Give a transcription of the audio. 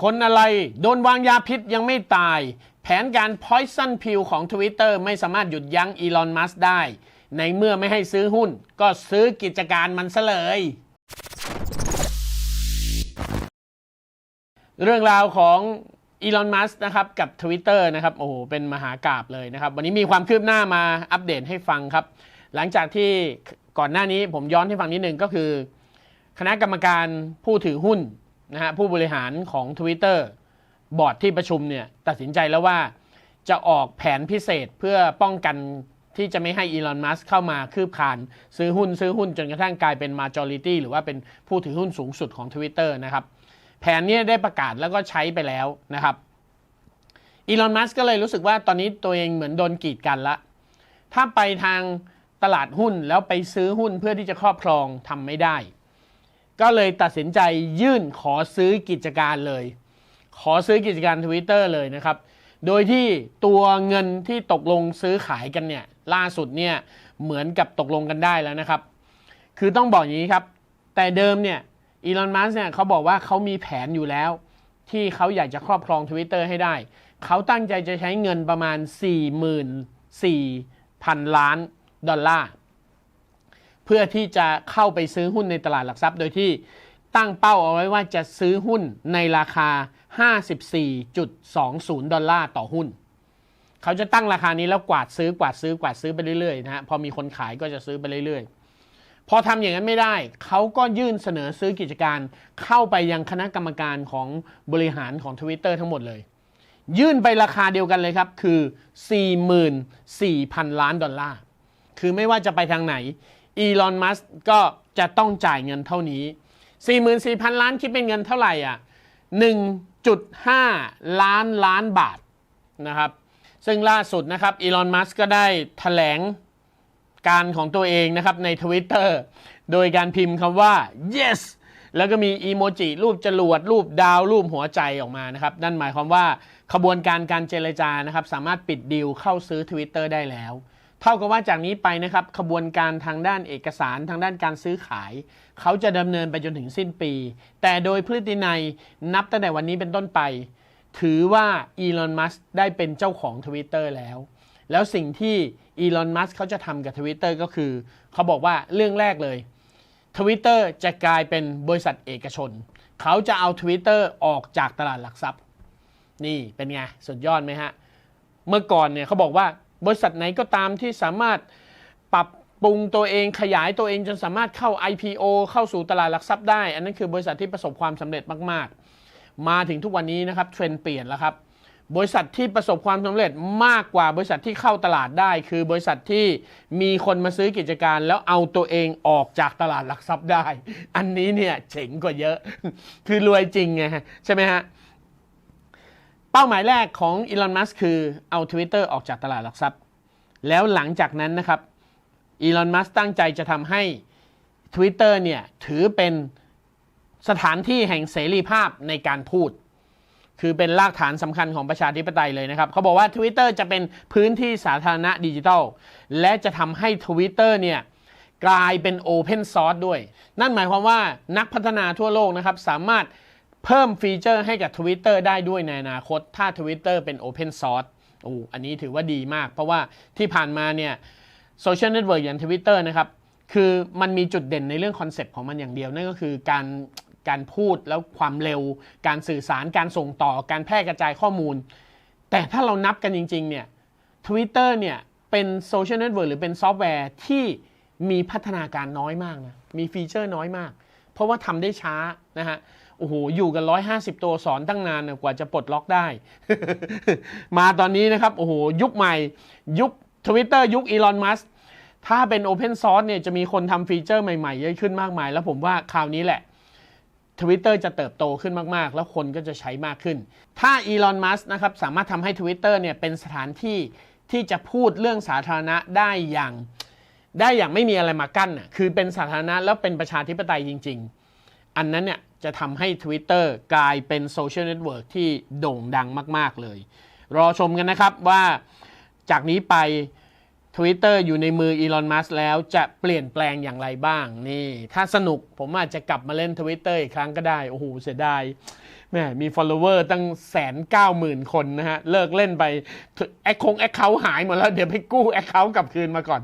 คนอะไร โดนวางยาพิษยังไม่ตาย แผนการ poison pill ของ Twitter ไม่สามารถหยุดยั้งอีลอนมัสได้ ในเมื่อไม่ให้ซื้อหุ้น ก็ซื้อกิจการมันซะเลย เรื่องราวของอีลอนมัสนะครับกับ Twitter นะครับโอ้โหเป็นมหากราบเลยนะครับ วันนี้มีความคืบหน้ามาอัปเดตให้ฟังครับ หลังจากที่ก่อนหน้านี้ผมย้อนให้ฟังนิดนึงก็คือ คณะกรรมการผู้ถือหุ้น นะฮะผู้บริหารของ Twitter บอร์ดที่ประชุมเนี่ยตัดสินใจแล้วว่าจะออกแผนพิเศษเพื่อป้องกันที่จะไม่ให้อีลอน มัสเข้ามาคืบคลาน ซื้อหุ้นซื้อหุ้นจนกระทั่งกลายเป็น majority หรือว่าเป็นผู้ถือหุ้นสูงสุดของ Twitter นะครับ แผนนี้ได้ประกาศแล้วก็ใช้ไปแล้วนะครับอีลอน มัสก็เลยรู้สึกว่าตอนนี้ตัวเองเหมือนโดนกีดกันละ ถ้าไปทางตลาดหุ้นแล้วไปซื้อหุ้นเพื่อที่จะครอบครองทำไม่ได้ ก็เลยตัดสินใจยื่นขอซื้อกิจการเลย ขอซื้อกิจการ Twitter เลยนะครับ โดยที่ตัวเงินที่ตกลงซื้อขายกันเนี่ยล่าสุดเนี่ยเหมือนกับตกลงกันได้แล้วนะครับ คือต้องบอกอย่างนี้ครับ แต่เดิมเนี่ยอีลอน มัสเนี่ยเขาบอกว่าเขามีแผนอยู่แล้ว ที่เขาอยากจะครอบครอง Twitter ให้ได้ เขาตั้งใจจะใช้เงินประมาณ 44,000 ล้านดอลลาร์ เพื่อที่จะเข้าไปซื้อหุ้นในตลาดหลักทรัพย์ โดยที่ตั้งเป้าเอาไว้ว่าจะซื้อหุ้นในราคา 54.20 ดอลลาร์ต่อหุ้น เขาจะตั้งราคานี้แล้วกวาดซื้อกวาดซื้อกวาดซื้อไปเรื่อยๆนะฮะพอมีคนขายก็จะซื้อไปเรื่อยๆ พอทำอย่างนั้นไม่ได้ เขาก็ยื่นเสนอซื้อกิจการเข้าไปยังคณะกรรมการของบริหารของ Twitter ทั้งหมดเลย ยื่นไปราคาเดียวกันเลยครับคือ 44,000 ล้านดอลลาร์คือไม่ว่าจะไปทางไหน อีลอนมัสก็จะต้องจ่ายเงินเท่านี้ 44,000 ล้านคิดเป็นเงินเท่าไหร่อะ1.5 ล้านล้านบาทนะครับ ซึ่งล่าสุดนะครับอีลอนมัสก็ได้แถลงการของตัวเองนะครับใน Twitter โดยการพิมพ์คำว่า yes แล้วก็มีอีโมจิรูปจรวด รูปดาว รูปหัวใจออกมานะครับ นั่นหมายความว่าขบวนการการเจรจานะครับ สามารถปิดดีลเข้าซื้อ Twitter ได้แล้ว เท่ากับว่าจากนี้ไปนะครับขบวนการทางด้านเอกสารทางด้านการซื้อขาย เขาจะดำเนินไปจนถึงสิ้นปี แต่โดยพฤตินัยนับตั้งแต่วันนี้เป็นต้นไป ถือว่าอีลอนมัสได้เป็นเจ้าของ Twitter แล้ว แล้วสิ่งที่อีลอนมัสเขาจะทำกับ Twitter ก็คือ เขาบอกว่าเรื่องแรกเลย Twitter จะกลายเป็นบริษัทเอกชน เขาจะเอา Twitter ออกจากตลาดหลักทรัพย์ นี่เป็นไงสุดยอดไหมฮะ เมื่อก่อนเนี่ยเขาบอกว่า บริษัทไหนก็ตามที่สามารถปรับปรุงตัวเองขยายตัวเองจนสามารถเข้า IPO เข้าสู่ตลาดหลักทรัพย์ได้ อันนั้นคือบริษัทที่ประสบความสำเร็จมาก ๆ มาถึงทุกวันนี้นะครับเทรนด์เปลี่ยนแล้วครับบริษัทที่ประสบความสำเร็จมากกว่าบริษัทที่เข้าตลาดได้ คือบริษัทที่มีคนมาซื้อกิจการ แล้วเอาตัวเองออกจากตลาดหลักทรัพย์ได้ อันนี้เนี่ยเจ๋งกว่าเยอะ คือรวยจริงไงใช่ไหมฮะ เป้าหมายแรกของอีลอน มัสคือเอา Twitter ออกจากตลาดหลักทรัพย์ แล้วหลังจากนั้นนะครับอีลอน มัสตั้งใจจะทำให้ Twitter เนี่ย ถือเป็นสถานที่แห่งเสรีภาพในการพูด คือเป็นรากฐานสำคัญของประชาธิปไตยเลยนะครับ เขาบอกว่า Twitter จะเป็นพื้นที่สาธารณะดิจิทัล และจะทำให้ Twitter เนี่ยกลายเป็น Open Source ด้วย นั่นหมายความว่านักพัฒนาทั่วโลกนะครับสามารถ เพิ่มฟีเจอร์ให้กับ Twitter ได้ด้วยในอนาคต ถ้า Twitter เป็น Open Source โอ้อันนี้ถือว่าดีมาก เพราะว่าที่ผ่านมาเนี่ยโซเชียลเน็ตเวิร์กอย่าง Twitter นะครับ คือมันมีจุดเด่นในเรื่องคอนเซปต์ของมันอย่างเดียว นั่นก็คือการการพูดแล้วความเร็ว การสื่อสารการส่งต่อการแพร่กระจายข้อมูล แต่ถ้าเรานับกันจริง ๆ เนี่ย Twitter เนี่ยเป็นโซเชียลเน็ตเวิร์กหรือเป็นซอฟต์แวร์ที่มีพัฒนาการน้อยมากนะมีฟีเจอร์น้อยมาก เพราะว่าทำได้ช้านะฮะ โอ้โหอยู่กัน 150 ตัวสอนตั้งนานกว่าจะปลดล็อกได้ มาตอนนี้นะครับโอ้โหยุคใหม่ ยุค Twitter ยุคอีลอนมัสถ้าเป็น Open Source เนี่ยจะมีคนทำฟีเจอร์ใหม่ๆเยอะขึ้นมากมาย แล้วผมว่าคราวนี้แหละ Twitter จะเติบโตขึ้นมากๆ แล้วคนก็จะใช้มากขึ้น ถ้าอีลอนมัสนะครับสามารถทำให้ Twitter เนี่ยเป็นสถานที่ที่จะพูดเรื่องสาธารณะได้อย่าง ได้อย่างไม่มีอะไรมากั้นน่ะคือเป็นสาธารณะแล้วเป็นประชาธิปไตยจริง ๆ อันนั้นเนี่ยจะทำให้ Twitter กลายเป็นโซเชียลเน็ตเวิร์กที่โด่งดังมาก ๆ เลย รอชมกันนะครับว่าจากนี้ไป Twitter อยู่ในมืออีลอนมัสแล้วจะเปลี่ยนแปลงอย่างไรบ้างนี่ ถ้าสนุกผมอาจจะกลับมาเล่น Twitter อีกครั้งก็ได้ โอ้โห เสียดายแหมมี follower ตั้งแสนเก้าหมื่นคนนะฮะ เลิกเล่นไปแอคคงแอคเคาหายหมดแล้ว เดี๋ยวไปกู้แอคเคากลับคืนมาก่อน